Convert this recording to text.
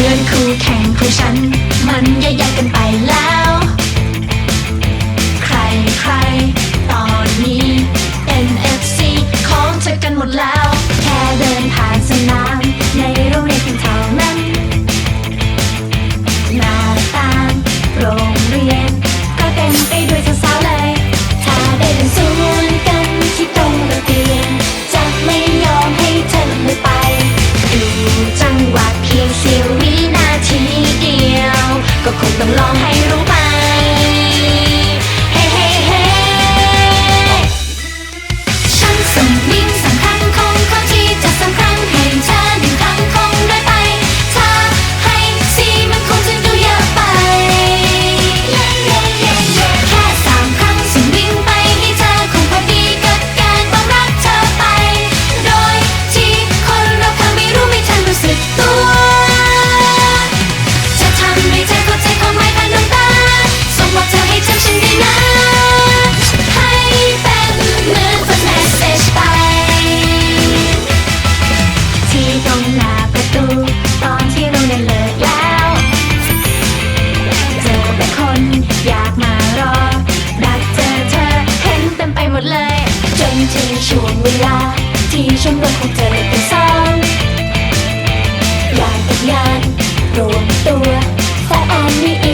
มือนคู่แข่งของฉัน มันแยกๆกันไปแล้ว ทีฉันรวมของเธอเลยเป็นสองยานเป็นยานรวมตัวแต่อันนี้